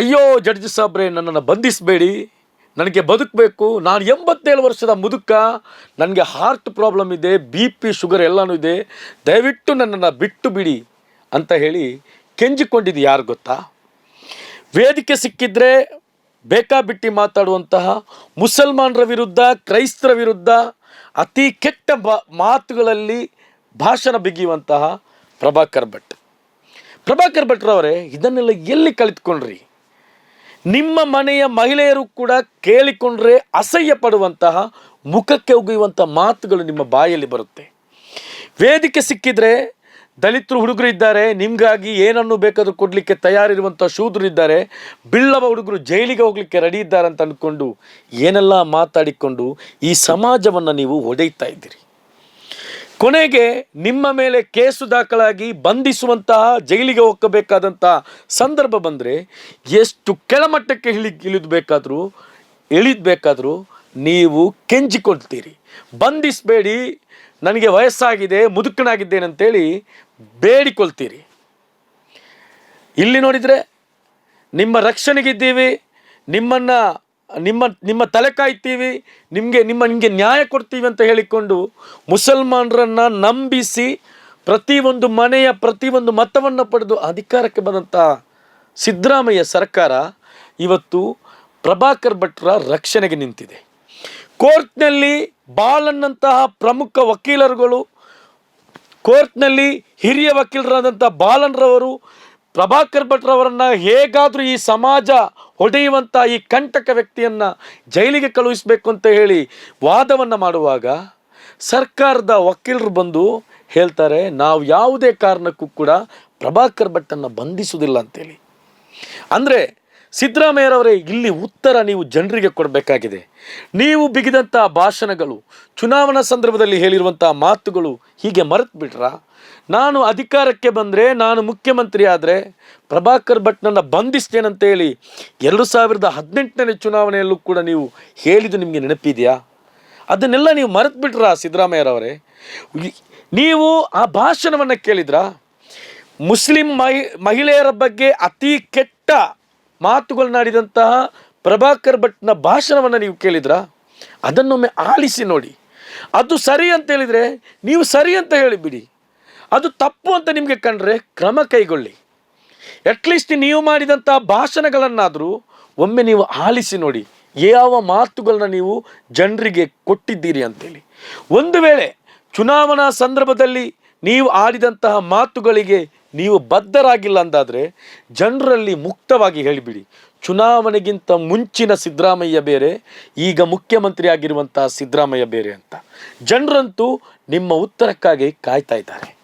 ಅಯ್ಯೋ, ಜಡ್ಜ್ ಸಾಬ್ರೆ, ನನ್ನನ್ನು ಬಂಧಿಸಬೇಡಿ. ನನಗೆ ಬದುಕಬೇಕು. ನಾನು ಎಂಬತ್ತೇಳು ವರ್ಷದ ಮುದುಕ. ನನಗೆ ಹಾರ್ಟ್ ಪ್ರಾಬ್ಲಮ್ ಇದೆ ಬಿ ಪಿ ಶುಗರ್ ಎಲ್ಲನೂ ಇದೆ. ದಯವಿಟ್ಟು ನನ್ನನ್ನು ಬಿಟ್ಟು ಬಿಡಿ ಅಂತ ಹೇಳಿ ಕೆಂಜಿಕೊಂಡಿದ್ದು ಯಾರು ಗೊತ್ತಾ? ವೇದಿಕೆ ಸಿಕ್ಕಿದ್ರೆ ಬೇಕಾಬಿಟ್ಟಿ ಮಾತಾಡುವಂತಹ ಮುಸಲ್ಮಾನರ ವಿರುದ್ಧ, ಕ್ರೈಸ್ತರ ವಿರುದ್ಧ ಅತಿ ಕೆಟ್ಟ ಬಾ, ಮಾತುಗಳಲ್ಲಿ ಭಾಷಣ ಬಿಗಿಯುವಂತಹ ಪ್ರಭಾಕರ್ ಭಟ್. ಪ್ರಭಾಕರ್ ಭಟ್ರವರೇ, ಇದನ್ನೆಲ್ಲ ಎಲ್ಲಿ ಕಲಿತ್ಕೊಂಡ್ರಿ ನಿಮ್ಮ ಮನೆಯ ಮಹಿಳೆಯರು ಕೂಡ ಕೇಳಿಕೊಂಡ್ರೆ ಅಸಹ್ಯ ಪಡುವಂತಹ ಮುಖಕ್ಕೆ ಉಗಿಯುವಂಥ ಮಾತುಗಳು ನಿಮ್ಮ ಬಾಯಲ್ಲಿ ಬರುತ್ತೆ. ವೇದಿಕೆ ಸಿಕ್ಕಿದ್ರೆ ದಲಿತರು ಹುಡುಗರು ಇದ್ದಾರೆ, ನಿಮಗಾಗಿ ಏನನ್ನು ಬೇಕಾದರೂ ಕೊಡಲಿಕ್ಕೆ ತಯಾರಿರುವಂಥ ಶೂದ್ರರು ಇದ್ದಾರೆ ಬಿಳ್ಳವ ಹುಡುಗರು ಜೈಲಿಗೆ ಹೋಗಲಿಕ್ಕೆ ರೆಡಿ ಇದ್ದಾರೆ ಅಂತ ಅಂದ್ಕೊಂಡು ಏನೆಲ್ಲ ಮಾತಾಡಿಕೊಂಡು ಈ ಸಮಾಜವನ್ನು ನೀವು ಹೊಡೆಯುತ್ತಾ ಇದ್ದೀರಿ? ಕೊನೆಗೆ ನಿಮ್ಮ ಮೇಲೆ ಕೇಸು ದಾಖಲಾಗಿ ಬಂಧಿಸುವಂತಹ ಜೈಲಿಗೆ ಹೋಗಬೇಕಾದಂತಹ ಸಂದರ್ಭ ಬಂದರೆ ಎಷ್ಟು ಕೆಳಮಟ್ಟಕ್ಕೆ ಇಳಿ, ಇಳಿದಬೇಕಾದರೂ ಇಳಿದಬೇಕಾದರೂ ನೀವು ಕೆಂಚಿಕೊಳ್ತೀರಿ. ಬಂಧಿಸಬೇಡಿ, ನನಗೆ ವಯಸ್ಸಾಗಿದೆ ಮುದುಕನಾಗಿದ್ದೇನೆ ಅಂತೇಳಿ ಬೇಡಿಕೊಳ್ತೀರಿ. ಇಲ್ಲಿ ನೋಡಿದರೆ ನಿಮ್ಮ ರಕ್ಷಣೆಗಿದ್ದೀವಿ, ನಿಮ್ಮನ್ನು ನಿಮ್ಮ ನಿಮ್ಮ ತಲೆ ಕಾಯ್ತೀವಿ, ನಿಮಗೆ, ನಿಮ್ಮ, ನಿಮಗೆ ನ್ಯಾಯ ಕೊಡ್ತೀವಿ ಅಂತ ಹೇಳಿಕೊಂಡು ಮುಸಲ್ಮಾನರನ್ನು ನಂಬಿಸಿ ಪ್ರತಿಯೊಂದು ಮನೆಯ ಪ್ರತಿಯೊಂದು ಮತವನ್ನು ಪಡೆದು ಅಧಿಕಾರಕ್ಕೆ ಬಂದಂಥ ಸಿದ್ದರಾಮಯ್ಯ ಸರ್ಕಾರ ಇವತ್ತು ಪ್ರಭಾಕರ್ ಭಟ್ರ ರಕ್ಷಣೆಗೆ ನಿಂತಿದೆ. ಕೋರ್ಟ್ನಲ್ಲಿ ಬಾಲನ್ನಂತಹ ಪ್ರಮುಖ ವಕೀಲರುಗಳು, ಕೋರ್ಟ್ನಲ್ಲಿ ಹಿರಿಯ ವಕೀಲರಾದಂಥ ಬಾಲನ್ರವರು ಪ್ರಭಾಕರ್ ಭಟ್ರವರನ್ನು ಹೇಗಾದರೂ ಈ ಸಮಾಜ ಹೊಡೆಯುವಂಥ ಈ ಕಂಟಕ ವ್ಯಕ್ತಿಯನ್ನು ಜೈಲಿಗೆ ಕಳುಹಿಸಬೇಕು ಅಂತ ಹೇಳಿ ವಾದವನ್ನು ಮಾಡುವಾಗ ಸರ್ಕಾರದ ವಕೀಲರು ಬಂದು ಹೇಳ್ತಾರೆ, ನಾವು ಯಾವುದೇ ಕಾರಣಕ್ಕೂ ಕೂಡ ಪ್ರಭಾಕರ್ ಭಟ್ಟನ್ನು ಬಂಧಿಸುವುದಿಲ್ಲ ಅಂತೇಳಿ. ಅಂದರೆ ಸಿದ್ದರಾಮಯ್ಯರವರೇ, ಇಲ್ಲಿ ಉತ್ತರ ನೀವು ಜನರಿಗೆ ಕೊಡಬೇಕಾಗಿದೆ. ನೀವು ಬಿಗಿದಂಥ ಭಾಷಣಗಳು, ಚುನಾವಣಾ ಸಂದರ್ಭದಲ್ಲಿ ಹೇಳಿರುವಂಥ ಮಾತುಗಳು ಹೀಗೆ ಮರೆತು ಬಿಟ್ರಾ? ನಾನು ಅಧಿಕಾರಕ್ಕೆ ಬಂದರೆ, ನಾನು ಮುಖ್ಯಮಂತ್ರಿ ಆದರೆ, ಪ್ರಭಾಕರ್ ಭಟ್ನನ್ನು ಬಂಧಿಸ್ತೇನಂತೇಳಿ ಎರಡು ಸಾವಿರದ ಹದಿನೆಂಟನೇ ಚುನಾವಣೆಯಲ್ಲೂ ಕೂಡ ನೀವು ಹೇಳಿದ್ದು ನಿಮಗೆ ನೆನಪಿದೆಯಾ? ಅದನ್ನೆಲ್ಲ ನೀವು ಮರೆತು ಬಿಟ್ರಾ ಸಿದ್ದರಾಮಯ್ಯರವರೇ? ನೀವು ಆ ಭಾಷಣವನ್ನು ಕೇಳಿದ್ರಾ? ಮುಸ್ಲಿಂ ಮಹಿ, ಮಹಿಳೆಯರ ಬಗ್ಗೆ ಅತಿ ಕೆಟ್ಟ ಮಾತುಗಳನ್ನಾಡಿದಂತಹ ಪ್ರಭಾಕರ್ ಭಟ್ನ ಭಾಷಣವನ್ನು ನೀವು ಕೇಳಿದ್ರಾ? ಅದನ್ನೊಮ್ಮೆ ಆಲಿಸಿ ನೋಡಿ. ಅದು ಸರಿ ಅಂತ ಹೇಳಿದರೆ ನೀವು ಸರಿ ಅಂತ ಹೇಳಿಬಿಡಿ. ಅದು ತಪ್ಪು ಅಂತ ನಿಮಗೆ ಕಂಡ್ರೆ ಕ್ರಮ ಕೈಗೊಳ್ಳಿ. ಅಟ್ಲೀಸ್ಟ್ ನೀವು ಮಾಡಿದಂಥ ಭಾಷಣಗಳನ್ನಾದರೂ ಒಮ್ಮೆ ನೀವು ಆಲಿಸಿ ನೋಡಿ. ಯಾವ ಮಾತುಗಳನ್ನ ನೀವು ಜನರಿಗೆ ಕೊಟ್ಟಿದ್ದೀರಿ ಅಂತೇಳಿ. ಒಂದು ವೇಳೆ ಚುನಾವಣಾ ಸಂದರ್ಭದಲ್ಲಿ ನೀವು ಆಡಿದಂತಹ ಮಾತುಗಳಿಗೆ ನೀವು ಬದ್ಧರಾಗಿಲ್ಲ ಅಂದಾದರೆ ಜನರಲ್ಲಿ ಮುಕ್ತವಾಗಿ ಹೇಳಿಬಿಡಿ. ಚುನಾವಣೆಗಿಂತ ಮುಂಚಿನ ಸಿದ್ದರಾಮಯ್ಯ ಬೇರೆ, ಈಗ ಮುಖ್ಯಮಂತ್ರಿ ಆಗಿರುವಂತಹ ಸಿದ್ದರಾಮಯ್ಯ ಬೇರೆ ಅಂತ. ಜನರಂತೂ ನಿಮ್ಮ ಉತ್ತರಕ್ಕಾಗಿ ಕಾಯ್ತಾ ಇದ್ದಾರೆ.